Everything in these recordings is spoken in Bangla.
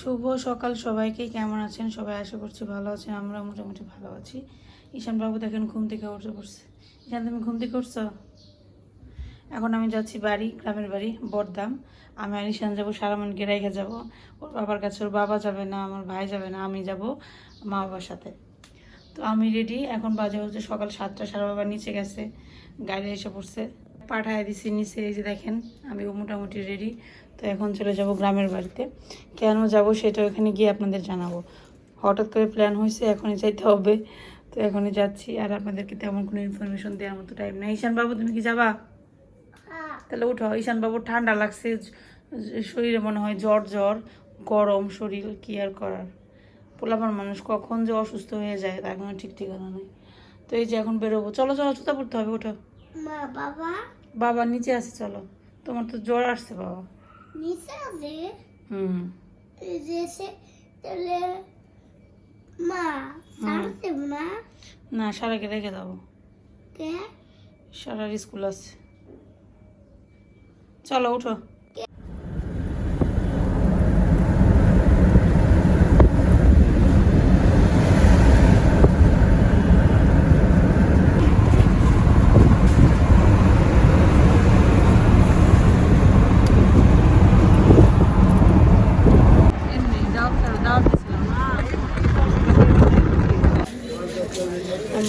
শুভ সকাল সবাইকে। কেমন আছেন? সবাই আশা করছি ভালো আছেন। আমরা মোটামুটি ভালো আছি। ঈশান বাবু দেখেন ঘুম থেকে উঠে পড়ছে। ঈশান, তুমি ঘুম থেকে উঠছো? এখন আমি যাচ্ছি বাড়ি, গ্রামের বাড়ি বরদাম আমি আর ঈশান যাব সারামনকে রেখে যাব। ওর বাবার কাছে ওর বাবা যাবে না, আমার ভাই যাবে না, আমি যাব মা বাবার সাথে। তো আমি রেডি এখন বাজে হচ্ছে সকাল সাতটা, সারা বাবা নিচে গেছে, গাড়ি এসে পড়ছে। পাঠায় দিছি নিচে এই যে দেখেন আমি মোটামুটি রেডি তো এখন চলে যাব গ্রামের বাড়িতে। কেন যাব সেটা ওখানে গিয়ে আপনাদের জানাব। হঠাৎ করে প্ল্যান হয়েছে এখনই যাইতে হবে। তো এখনই যাচ্ছি আর আপনাদেরকে তেমন কোনো ইনফরমেশন দেওয়ার মতো টাইম নেই। ঈশান বাবু তুমি কি যাবা? তাহলে উঠো। ঈশান বাবুর ঠান্ডা লাগছে শরীরে মনে হয় জ্বর জ্বর গরম শরীর কি আর করার? পোলাপার মানুষ কখন যে অসুস্থ হয়ে যায় তার কোনো ঠিক ঠিকানা নেই। তো এই যে এখন বেরোবো। চলো চলো জুতা পড়তে হবে ওঠো মা বাবা। বাবা নিচে আসে চলো। তোমার তো জ্বর আসছে বাবা। নিচে আছে? হুম। এই যে সে তাহলে মা সারতে না? না সারাকে রেখে দাও। কে? সারার স্কুল আছে। চলো উঠো।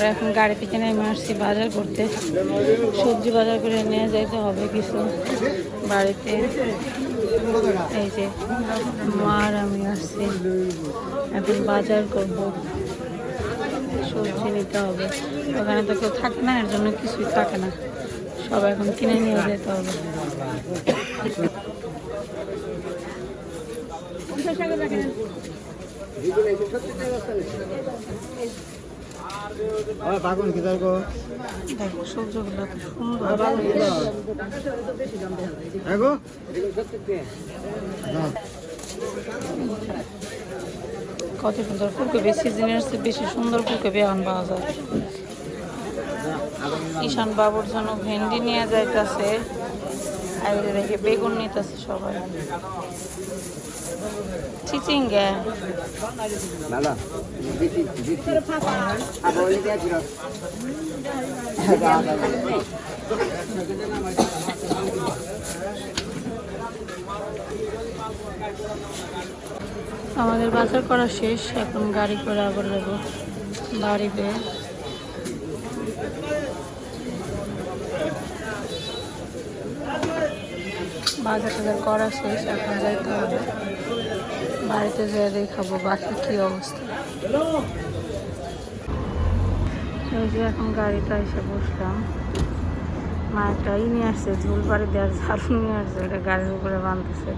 আমরা এখন গাড়ি থেকে নেমে আসছি, বাজার করতে। সবজি বাজার করে নিয়ে যাইতে হবে কিছু বাড়িতে। এই যে মার আমি আসছি, এখন বাজার করব। সবজি নিতে হবে। ওখানে তো কেউ থাকে না, এর জন্য কিছুই থাকে না। সব এখন কিনে নিয়ে যেতে হবে। পাগুন কি তার গো দেখো সবজিগুলো সুন্দর। এগো কত সুন্দর ফুলকপি সিজনের চেয়ে বেশি সুন্দর ফুলকপি এখন পাওয়া যায়। ঈশান বাবুর জন্য ভেন্ডি নিয়ে যাইতেছে। আর দেখে বেগুন নিতেছে সবাই। চিচিঙ্গা আমাদের বাজার করা শেষ এখন গাড়ি করে আবার যাব। বাড়িতে বাজার টাজার করা শেষ এখন যাইতে হবে। বাড়িতে যেয়ে দেখাবো, বাকি কি অবস্থা? এই যে এখন গাড়িটা এসে বসলাম। মা একটা ই নিয়ে আসছে ঝুল বাড়ি দেওয়ার ঝাড়ু নিয়ে আসছে, ওটা গাড়ির উপরে বাঁধতেছে।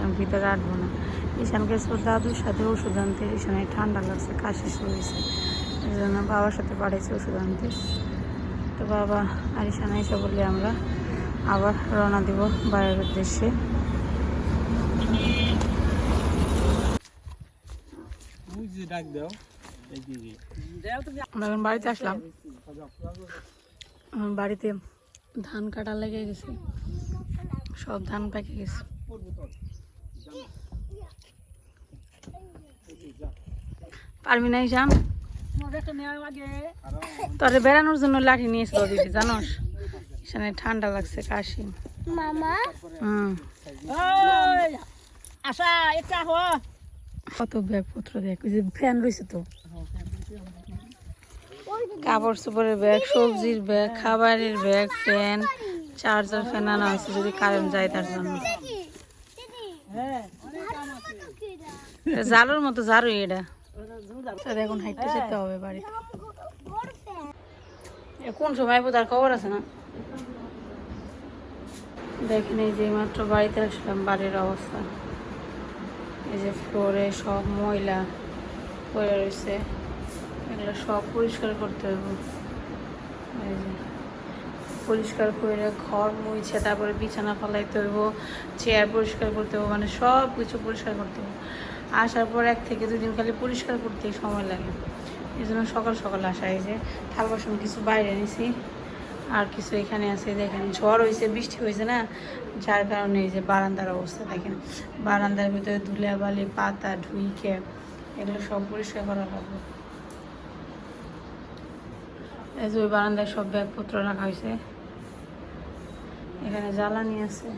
আমি ভিতরে আটবো না। ঈশান গেছে ওর দাদুর সাথে ওষুধ আনতে ঈশানে ঠান্ডা লাগছে, কাশি শুরু হয়েছে। এই জন্য বাবার সাথে পাঠাইছে ওষুধ আনতে। তো বাবা আর ঈশান এসে বললে আমরা আবার রওনা দিব বাইরের উদ্দেশ্যে। ডাক দাও আমরা এখন বাড়িতে আসলাম। বাড়িতে ধান কাটা লেগে গেছে। সব ধান পেকে গেছে। পারবি না ঈশান তোরে বেড়ানোর জন্য লাঠি নিয়েছিল দিদি জানোস? ঈশানের ঠান্ডা লাগছে কাশি। মামা? হুম। আশা এটা হ। কত ব্যাগপত্র দেখ, ওই যে ফ্যান রয়েছে তো। কাপড় চোপড়ের ব্যাগ, সবজির ব্যাগ, খাবারের ব্যাগ, ফ্যান, চার্জার ফ্যান আনা হয়েছে, যদি কারেন্ট যায় তার জন্য। জালুর মতো ঝাড়ু এটা। এখন হাইটে যেতে হবে বাড়িতে। কোন সময় বোধ খবর আছে না? দেখেন, এই যে মাত্র বাড়িতে আসলাম, বাড়ির অবস্থা। এই যে ফ্লোরে সব ময়লা পড়ে রয়েছে, এগুলো সব পরিষ্কার করতে হবে। এই যে পরিষ্কার করে ঘর মুইছে তারপরে বিছানা ফেলাইতে হইব, চেয়ার পরিষ্কার করতে হবে মানে সব কিছু পরিষ্কার করতে হবে আসার পর এক থেকে দুদিন খালি পরিষ্কার করতেই সময় লাগে। এই জন্য সকাল সকাল আসা, এই যে থাল বাসন কিছু বাইরে নিছি। আর কিছু এখানে আছে, দেখেন, ঝড় হয়েছে বৃষ্টি হয়েছে না? যার কারণে এই যে বারান্দার অবস্থা, দেখেন। বারান্দার ভিতরে ধুলে বালি পাতা, ঢুইকে, এগুলো সব পরিষ্কার করা লাগবে। এই যে ওই বারান্দায় সব ব্যাগপত্র রাখা হয়েছে এখানে জ্বালানি আছে।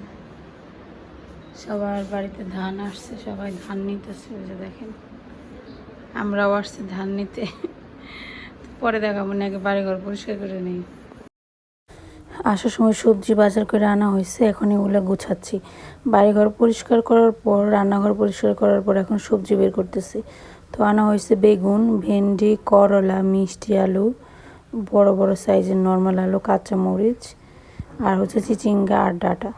সবার বাড়িতে ধান আসছে, সবাই ধান নিতেছে ওই যে দেখেন। আমরাও আসছি ধান নিতে। পরে দেখাবো, নাকি বাড়িঘর পরিষ্কার করে নেই। আসার সময় সবজি বাজার করে আনা হয়েছে, এখন এগুলো গুছাচ্ছি। বাড়িঘর পরিষ্কার করার পর, রান্নাঘর পরিষ্কার করার পর এখন সবজি বের করতেছি। তো আনা হয়েছে বেগুন, ভেন্ডি, করলা, মিষ্টি আলু, বড় বড় সাইজের নর্মাল আলু, কাঁচা মরিচ, আর হচ্ছে চিচিঙ্গা আর ডাটা।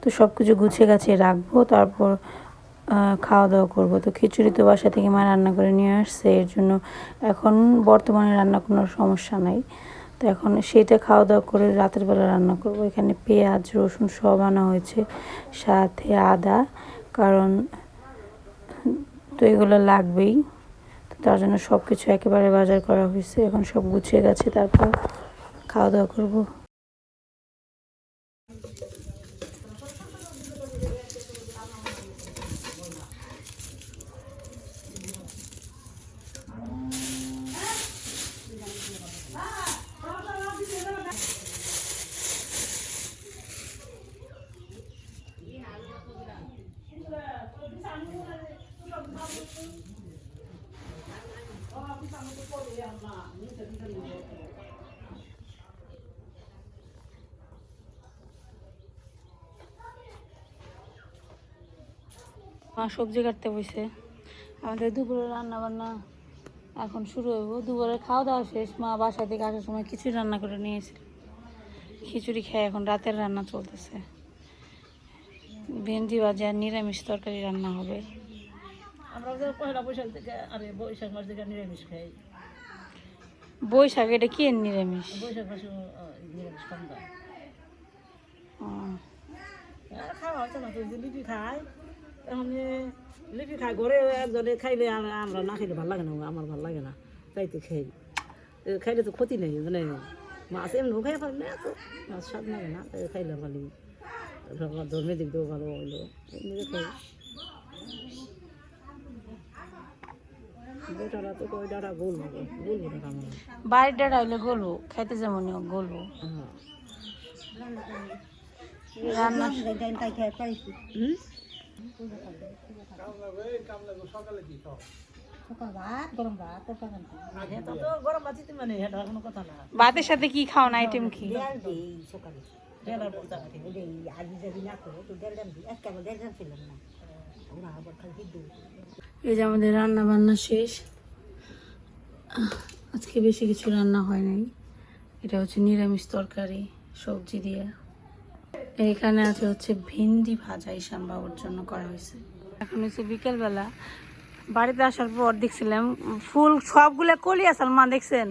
তো সব কিছু গুছিয়ে গাছিয়ে রাখব, তারপর খাওয়া দাওয়া করব। তো খিচুড়ি তো বাসা থেকে মা রান্না করে নিয়ে আসছে, এর জন্য এখন বর্তমানে রান্না কোনো সমস্যা নাই। তো এখন সেটা খাওয়া দাওয়া করে রাতের বেলা রান্না করব। এখানে পেঁয়াজ, রসুন সব আনা হয়েছে, সাথে আদা, কারণ তো এগুলো লাগবেই। তার জন্য সব কিছু একেবারে বাজার করা হয়েছে। এখন সব গুছিয়ে গেছে, তারপর খাওয়া দাওয়া করব। মা সবজি কাটতে বসে। আমাদের দুপুরে রান্না বান্না এখন শুরু হইব। দুপুরে খাওয়া দাওয়া শেষ। মা বাসা থেকে আসার সময় খিচুড়ি রান্না করে নিয়েছিল খিচুড়ি খেয়ে এখন রাতের রান্না চলতেছে। ভেন্ডি ভাজি আর নিরামিষ তরকারি রান্না হবে। আমরা পয়লা বৈশাখ থেকে আরে বৈশাখ মাস থেকে নিরামিষ খাই। বৈশাখ এটা কি নিরামিষ? লিপি ঘরে একজনে খাইলে আর আমরা না খাইলে ভালো লাগে না আমার ভালো লাগে না তাই তো খাই। এ খাইলে তো ক্ষতি নেই মানে মাছ এমনিও খাই পারি না তো মাছ স্বাদ লাগে না তাই খাইলে খালি। ধর্মের দিক দিয়েও ভালো হইল এমনি খাই বেটারা তো কই ডাটা গোল হবে গোল হবে আমার বাড়ির ডাটা হইলে গলবো, খাইতে যেমন হ্যাঁ রান্না কোনো কথা না ভাতের সাথে কি খাওয়ান আইটেম কি? চাকরি এই যে আমাদের রান্না বান্না শেষ আজকে বেশি কিছু রান্না হয় নাই। এটা হচ্ছে নিরামিষ তরকারি, সবজি দিয়ে। এখানে আছে হচ্ছে ভেন্ডি ভাজা ঈশান বাবুর জন্য করা হয়েছে। এখন হচ্ছে বিকেলবেলা বাড়িতে আসার পর দেখছিলাম ফুল সবগুলো কলি আসাল মা দেখছেন?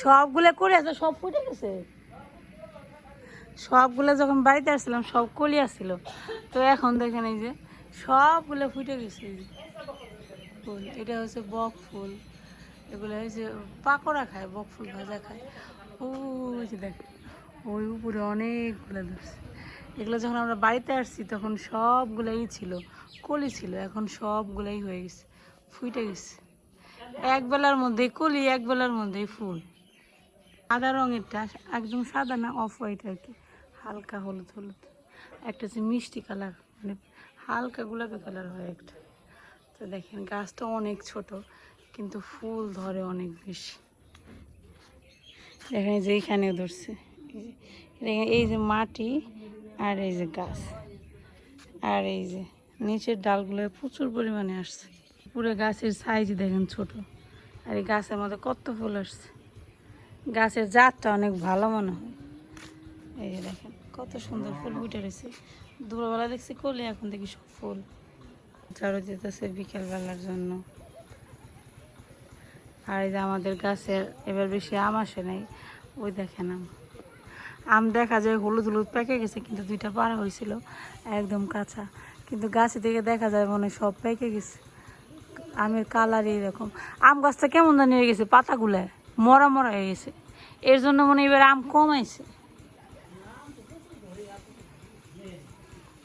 সবগুলো কলি আসলে সব ফুটে গেছে। সবগুলো যখন বাড়িতে আসছিলাম, সব কলি আসছিল তো এখন দেখেন এই যে সবগুলো ফুটে গেছে। ফুল, এটা হচ্ছে বক ফুল। এগুলো হচ্ছে পাকোড়া খায়, বক ফুল ভাজা খায়। ওই যে দেখ ওই উপরে অনেকগুলো ধরছে। এগুলো যখন আমরা বাড়িতে আসছি, তখন সবগুলোই ছিল, কলি ছিল, এখন সবগুলোই হয়ে গেছে, ফুটে গেছে। এক বেলার কলি এক বেলার মধ্যেই ফুল। সাদা রঙেরটা, একদম সাদা না, অফ হোয়াইট আর কি, হালকা হলুদ হলুদ। একটা হচ্ছে মিষ্টি কালার মানে হালকা গোলাপি কালার হয় একটা। তো দেখেন, গাছটা অনেক ছোট, কিন্তু ফুল ধরে অনেক বেশি। দেখেন যে এইখানেও ধরছে। দেখেন, এই যে মাটি আর এই যে গাছ। আর এই যে নিচের ডালগুলো প্রচুর পরিমাণে আসছে। পুরো গাছের সাইজ দেখেন ছোট। আর এই গাছের মধ্যে কত ফুল আসছে। গাছের জাতটা অনেক ভালো মনে হয়। এই যে দেখেন, কত সুন্দর ফুল ফুটে রয়েছে। দুপুরবেলা দেখছি কলি, এখন দেখি সব ফুল। ঝাড়ু দিতেছে বিকেলবেলার জন্য। আর এই যে আমাদের গাছের এবার বেশি আম আসে নাই, ওই দেখেন আম। আম দেখা যায় হলুদ হলুদ পেকে গেছে, কিন্তু দুইটা পাড়া হয়েছিল, একদম কাঁচা। কিন্তু গাছে থেকে দেখা যায় মনে সব পেকে গেছে। আমের কালার এরকম। আম গাছটা কেমন জানি হয়ে গেছে পাতাগুলো মরা মরা হয়ে গেছে। এর জন্য মনে এবার আম কম আইছে।